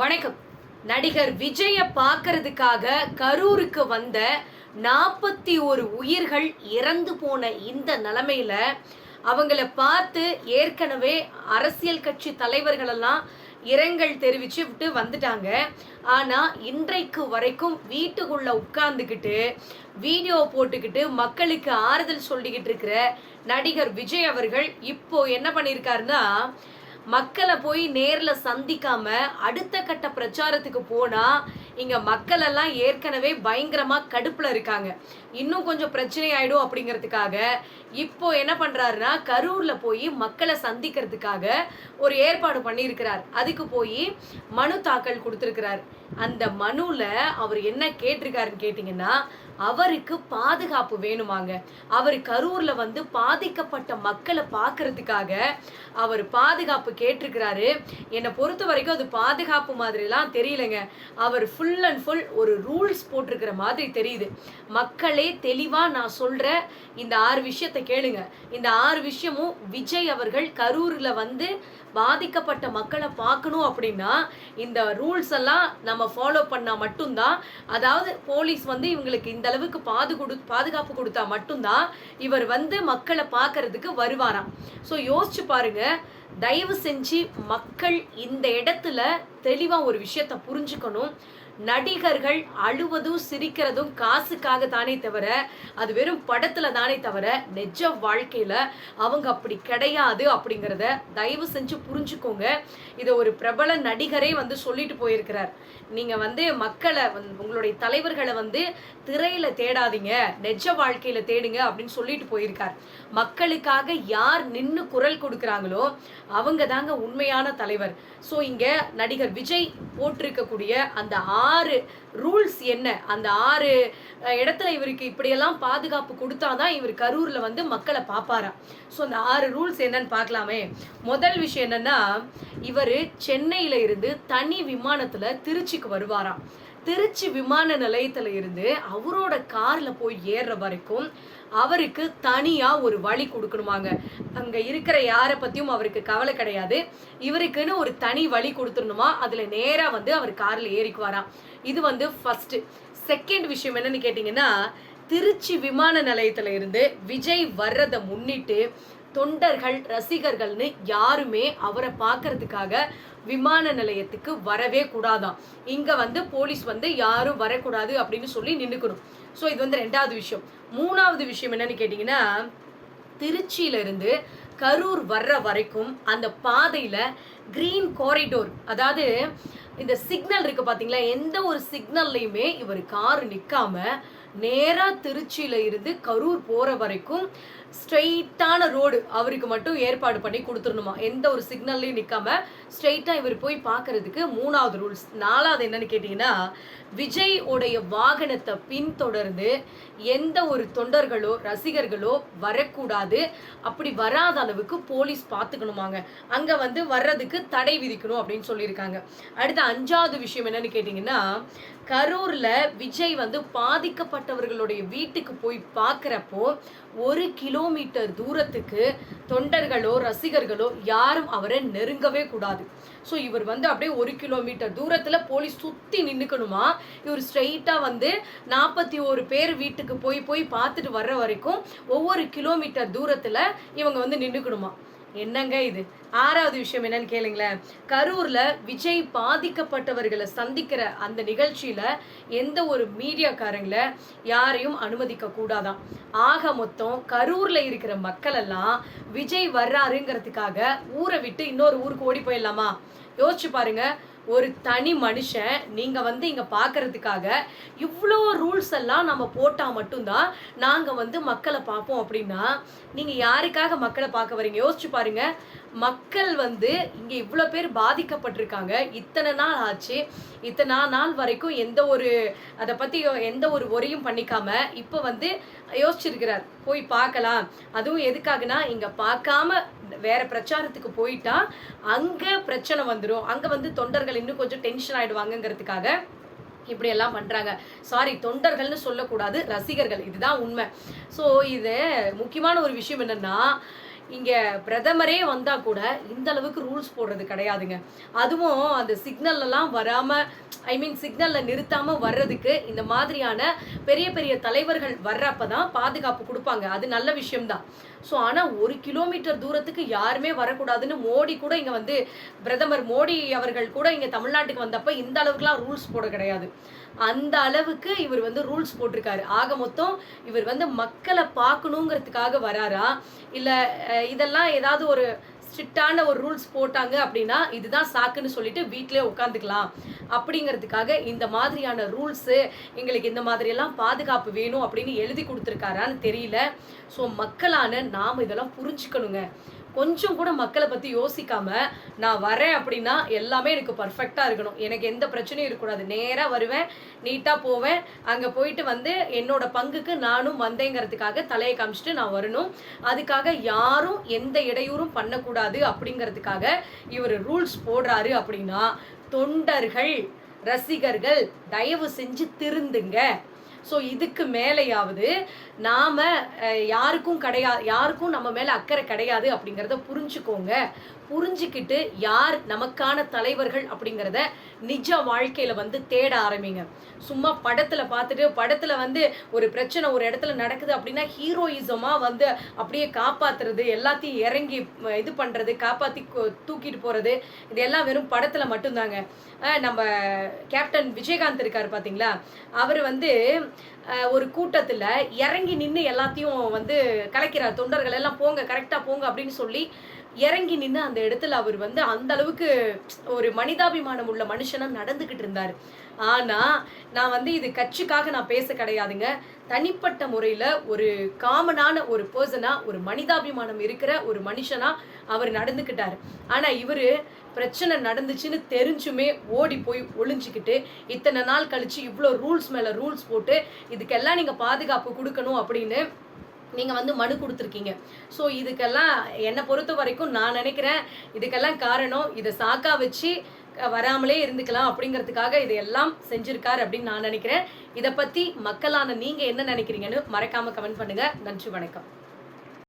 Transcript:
வணக்கம். நடிகர் விஜய பார்க்கறதுக்காக கரூருக்கு வந்த நாற்பத்தி ஒரு உயிர்கள் இறந்து போன இந்த நிலமையில அவங்கள பார்த்து ஏற்கனவே அரசியல் கட்சி தலைவர்களெல்லாம் இரங்கல் தெரிவிச்சு விட்டு வந்துட்டாங்க. ஆனா இன்றைக்கு வரைக்கும் வீட்டுக்குள்ள உட்கார்ந்துக்கிட்டு வீடியோ போட்டுக்கிட்டு மக்களுக்கு ஆறுதல் சொல்லிக்கிட்டு இருக்கிற நடிகர் விஜய் அவர்கள் இப்போ என்ன பண்ணியிருக்காருன்னா மக்களை போய் நேரில் சந்திக்காம அடுத்த கட்ட பிரச்சாரத்துக்கு போனா இங்க மக்கள் எல்லாம் ஏற்கனவே பயங்கரமா கடுப்புல இருக்காங்க. இன்னும் கொஞ்சம் பிரச்சனை ஆயிடும் அப்படிங்கிறதுக்காக இப்போ என்ன பண்றாருன்னா கரூர்ல போய் மக்களை சந்திக்கிறதுக்காக ஒரு ஏற்பாடு பண்ணியிருக்கிறார். அதுக்கு போய் மனு தாக்கல் கொடுத்துருக்கிறார். அந்த மனுல அவர் என்ன கேட்டிருக்காருன்னு கேட்டிங்கன்னா அவருக்கு பாதுகாப்பு வேணுமாங்க. அவர் கரூர்ல வந்து பாதிக்கப்பட்ட மக்களை பார்க்கறதுக்காக அவர் பாதுகாப்பு கேட்டிருக்கிறாரு. என்னை பொறுத்த வரைக்கும் அது பாதுகாப்பு மாதிரிலாம் தெரியலங்க. அவர் ஃபுல் அண்ட் ஃபுல் ஒரு ரூல்ஸ் போட்டிருக்கிற மாதிரி தெரியுது. மக்களே தெளிவா நான் சொல்ற இந்த ஆறு விஷயத்தை கேளுங்க. இந்த ஆறு விஷயமும் விஜய் அவர்கள் கரூர்ல வந்து பாதிக்கப்பட்ட மக்களை பார்க்கணும் அப்படின்னா இந்த ரூல்ஸ் எல்லாம் நம்ம ஃபாலோ பண்ணால் மட்டும்தான். அதாவது போலீஸ் வந்து இவங்களுக்கு இந்த அளவுக்கு பாது கொடு பாதுகாப்பு கொடுத்தா மட்டும்தான் இவர் வந்து மக்களை பார்க்கறதுக்கு வருவாராம். ஸோ யோசிச்சு பாருங்க தயவு செஞ்சு மக்கள் இந்த இடத்துல தெளிவா ஒரு விஷயத்த புரிஞ்சுக்கணும். நடிகர்கள் அழுவதும் சிரிக்கிறதும் காசுக்காக தானே தவிர அது வெறும் படத்துல தானே தவிர நிஜ வாழ்க்கையில அவங்க அப்படி கிடையாது அப்படிங்கிறத தயவு செஞ்சு புரிஞ்சுக்கோங்க. இதை ஒரு பிரபல நடிகரே வந்து சொல்லிட்டு போயிருக்கிறார். நீங்க வந்து மக்களை உங்களுடைய தலைவர்களை வந்து திரையில தேடாதீங்க நெஜ வாழ்க்கையில தேடுங்க அப்படின்னு சொல்லிட்டு போயிருக்கார். மக்களுக்காக யார் நின்று குரல் கொடுக்குறாங்களோ அவங்க தாங்க உண்மையான தலைவர். ஸோ இங்க நடிகர் விஜய் போட்டிருக்கக்கூடிய அந்த ஆறு ரூல்ஸ் என்ன? அந்த ஆறு இடத்துல இவருக்கு இப்படியெல்லாம் பாதுகாப்பு கொடுத்தாதான் இவர் கரூரில் வந்து மக்களை பார்ப்பாராம் ஸோ அந்த ஆறு ரூல்ஸ் என்னன்னு பார்க்கலாமே. முதல் விஷயம் என்னன்னா இவர் சென்னையில் இருந்து தனி விமானத்தில் திருச்சிக்கு வருவாராம். திருச்சி விமான நிலையத்துல இருந்து அவரோட கார்ல போய் ஏறுற வரைக்கும் அவருக்கு தனியா ஒரு வழி கொடுக்கணுமாங்க. அங்க இருக்கிற யாரை பத்தியும் அவருக்கு கவலை கிடையாது. இவருக்குன்னு ஒரு தனி வழி கொடுத்துடணுமா? அதுல நேரா வந்து அவர் கார்ல ஏறிக்குவாராம் இது வந்து ஃபர்ஸ்ட் செகண்ட் விஷயம் என்னன்னு கேட்டிங்கன்னா திருச்சி விமான நிலையத்துல இருந்து விஜய் வர்றதை முன்னிட்டு தொண்டர்கள் ரசிகர்கள்னு யாருமே அவரை பார்க்கறதுக்காக விமான நிலையத்துக்கு வரவே கூடாதாம் இங்க வந்து போலீஸ் வந்து யாரும் வரக்கூடாது அப்படின்னு சொல்லி நின்றுக்கணும் ஸோ இது வந்து ரெண்டாவது விஷயம். மூணாவது விஷயம் என்னன்னு கேட்டிங்கன்னா திருச்சியிலிருந்து கரூர் வர்ற வரைக்கும் அந்த பாதையில கிரீன் காரிடோர் அதாவது இந்த சிக்னல் இருக்கு பாத்தீங்களா? எந்த ஒரு சிக்னல்லையுமே இவர் கார் நிற்காம நேராக திருச்சியில இருந்து கரூர் போற வரைக்கும் ஸ்ட்ரெயிட்டான ரோடு அவருக்கு மட்டும் ஏற்பாடு பண்ணி கொடுத்துடணுமா? எந்த ஒரு சிக்னல்லையும் நிற்காம ஸ்ட்ரெயிட்டாக இவர் போய் பார்க்கறதுக்கு மூணாவது ரூல்ஸ். நாலாவது என்னன்னு கேட்டிங்கன்னா விஜய் உடைய வாகனத்தை பின்தொடர்ந்து எந்த ஒரு தொண்டர்களோ ரசிகர்களோ வரக்கூடாது. அப்படி வராத அளவுக்கு போலீஸ் பார்த்துக்கணுமாங்க அங்கே வந்து வர்றதுக்கு தடை விதிக்கணும் அப்படின்னு சொல்லியிருக்காங்க. அடுத்த அஞ்சாவது விஷயம் என்னன்னு கேட்டிங்கன்னா கரூர்ல விஜய் வந்து பாதிக்கப்பட்டவர்களுடைய வீட்டுக்கு போய் பார்க்குறப்போ ஒரு கிலோமீட்டர் தூரத்துக்கு தொண்டர்களோ ரசிகர்களோ யாரும் அவரை நெருங்கவே கூடாது. ஸோ இவர் வந்து அப்படியே ஒரு கிலோமீட்டர் தூரத்தில் போலீஸ் சுற்றி நின்றுக்கணுமா இவர் ஸ்ட்ரெயிட்டாக வந்து நாற்பத்தி ஒரு பேர் வீட்டுக்கு போய் போய் பார்த்துட்டு வர்ற வரைக்கும் ஒவ்வொரு கிலோமீட்டர் தூரத்தில் இவங்க வந்து நின்றுக்கணுமா என்னங்க இது? ஆறாவது விஷயம் என்னன்னு கேளுங்களேன். கரூர்ல விஜய் பாதிக்கப்பட்டவர்களை சந்திக்கிற அந்த நிகழ்ச்சியில எந்த ஒரு மீடியாக்காரங்களை யாரையும் அனுமதிக்க கூடாதான். ஆக மொத்தம் கரூர்ல இருக்கிற மக்கள் எல்லாம் விஜய் வர்றாருங்கிறதுக்காக ஊரை விட்டு இன்னொரு ஊருக்கு ஓடி போயிடலாமா? யோசிச்சு பாருங்க. ஒரு தனி மனுஷன் நீங்கள் வந்து இங்கே பார்க்கறதுக்காக இவ்வளோ ரூல்ஸ் எல்லாம் நம்ம போட்டால் மட்டும்தான் நாங்கள் வந்து மக்களை பார்ப்போம் அப்படின்னா நீங்கள் யாருக்காக மக்களை பார்க்க வரீங்க? யோசிச்சு பாருங்க. மக்கள் வந்து இங்கே இவ்வளோ பேர் பாதிக்கப்பட்டிருக்காங்க. இத்தனை நாள் ஆச்சு. இத்தனை நாள் வரைக்கும் எந்த ஒரு அதை பற்றி எந்த ஒரு உரையும் பண்ணிக்காம இப்போ வந்து யோசிச்சிருக்கிறார். போய் பார்க்கலாம். அதுவும் எதுக்காகனா இங்கே பார்க்காம வேற பிரச்சாரத்துக்கு போயிட்டா அங்கே பிரச்சனை வந்துடும் அங்கே வந்து தொண்டர்கள் இன்னும் கொஞ்சம் டென்ஷன் ஆயிடுவாங்கங்கிறதுக்காக இப்படி எல்லாம் பண்றாங்க. சாரி தொண்டர்கள்னு சொல்லக்கூடாது ரசிகர்கள். இதுதான் உண்மை. ஸோ இது முக்கியமான ஒரு விஷயம் என்னன்னா இங்கே பிரதமரே வந்தால் கூட இந்த அளவுக்கு ரூல்ஸ் போடுறது கிடையாதுங்க. அதுவும் அந்த சிக்னல்லாம் வராமல் ஐ மீன் சிக்னலில் நிறுத்தாமல் வர்றதுக்கு இந்த மாதிரியான பெரிய பெரிய தலைவர்கள் வர்றப்ப தான் பாதுகாப்பு கொடுப்பாங்க. அது நல்ல விஷயம்தான். ஸோ ஆனால் ஒரு கிலோமீட்டர் தூரத்துக்கு யாருமே வரக்கூடாதுன்னு மோடி கூட இங்கே வந்து பிரதமர் மோடி அவர்கள் கூட இங்கே தமிழ்நாட்டுக்கு வந்தப்போ இந்த அளவுக்குலாம் ரூல்ஸ் போட கிடையாது. அந்த அளவுக்கு இவர் வந்து ரூல்ஸ் போட்டிருக்காரு. ஆக மொத்தம் இவர் வந்து மக்களை பார்க்கணுங்கிறதுக்காக வராரா? இல்லை இதெல்லாம் ஏதாவது ஒரு ஸ்ட்ரிக்டான ஒரு ரூல்ஸ் போட்டாங்க அப்படின்னா இதுதான் சாக்குன்னு சொல்லிட்டு வீட்டிலே உட்காந்துக்கலாம் அப்படிங்கிறதுக்காக இந்த மாதிரியான ரூல்ஸு எங்களுக்கு இந்த மாதிரியெல்லாம் பாதுகாப்பு வேணும் அப்படின்னு எழுதி கொடுத்துருக்காரான்னு தெரியல. ஸோ மக்களான நாம் இதெல்லாம் புரிஞ்சுக்கணுங்க. கொஞ்சம் கூட மக்களை பற்றி யோசிக்காம நான் வரேன் அப்படின்னா எல்லாமே எனக்கு பர்ஃபெக்டாக இருக்கணும். எனக்கு எந்த பிரச்சனையும் இருக்கக்கூடாது. நேராக வருவேன் நீட்டாக போவேன். அங்கே போயிட்டு வந்து என்னோட பங்குக்கு நானும் வந்தேங்கிறதுக்காக தலையை காமிச்சிட்டு நான் வரணும். அதுக்காக யாரும் எந்த இடையூறும் பண்ணக்கூடாது அப்படிங்கிறதுக்காக இவர் ரூல்ஸ் போடுறாரு அப்படின்னா தொண்டர்கள் ரசிகர்கள் தயவு செஞ்சு திருந்துங்க. ஸோ இதுக்கு மேலேயாவது நாம் யாருக்கும் கிடையாது யாருக்கும் நம்ம மேலே அக்கறை கிடையாது அப்படிங்கிறத புரிஞ்சுக்கோங்க. புரிஞ்சுக்கிட்டு யார் நமக்கான தலைவர்கள் அப்படிங்கிறத நிஜ வாழ்க்கையில் வந்து தேட ஆரம்பிங்க. சும்மா படத்தில் பார்த்துட்டு படத்தில் வந்து ஒரு பிரச்சனை ஒரு இடத்துல நடக்குது அப்படின்னா ஹீரோயிசமாக வந்து அப்படியே காப்பாற்றுறது எல்லாத்தையும் இறங்கி இது பண்ணுறது காப்பாற்றி தூக்கிட்டு போகிறது இதெல்லாம் வெறும் படத்தில் மட்டும்தாங்க. நம்ம கேப்டன் விஜயகாந்த் இருக்கார் பார்த்தீங்களா அவர் வந்து ஒரு கூட்டத்தில் இறங்கி நின்று எல்லாத்தையும் வந்து கலைக்கிறார். தொண்டர்கள் எல்லாம் போங்க கரெக்டாக போங்க அப்படின்னு சொல்லி இறங்கி நின்று அந்த இடத்துல அவர் வந்து அந்த அளவுக்கு ஒரு மனிதாபிமானம் உள்ள மனுஷனாக நடந்துக்கிட்டு இருந்தார். ஆனால் நான் வந்து இது கட்சிக்காக நான் பேச கிடையாதுங்க. தனிப்பட்ட முறையில் ஒரு காமனான ஒரு பர்சனாக ஒரு மனிதாபிமானம் இருக்கிற ஒரு மனுஷனாக அவர் நடந்துக்கிட்டார் ஆனால் இவர் பிரச்சனை நடந்துச்சுன்னு தெரிஞ்சுமே ஓடி போய் ஒளிஞ்சிக்கிட்டு இத்தனை நாள் கழிச்சு இவ்வளோ ரூல்ஸ் மேலே ரூல்ஸ் போட்டு இதுக்கெல்லாம் நீங்கள் பாதுகாப்பு கொடுக்கணும் அப்படின்னு நீங்கள் வந்து மனு கொடுத்துருக்கீங்க. ஸோ இதுக்கெல்லாம் என்னை பொறுத்த வரைக்கும் நான் நினைக்கிறேன் இதுக்கெல்லாம் காரணம் இதை சாக்கா வச்சு வராமலே இருந்துக்கலாம் அப்படிங்கிறதுக்காக இதையெல்லாம் செஞ்சுருக்கார் அப்படின்னு நான் நினைக்கிறேன். இதை பற்றி மக்களான நீங்கள் என்ன நினைக்கிறீங்கன்னு மறக்காமல் கமெண்ட் பண்ணுங்கள் நன்றி வணக்கம்.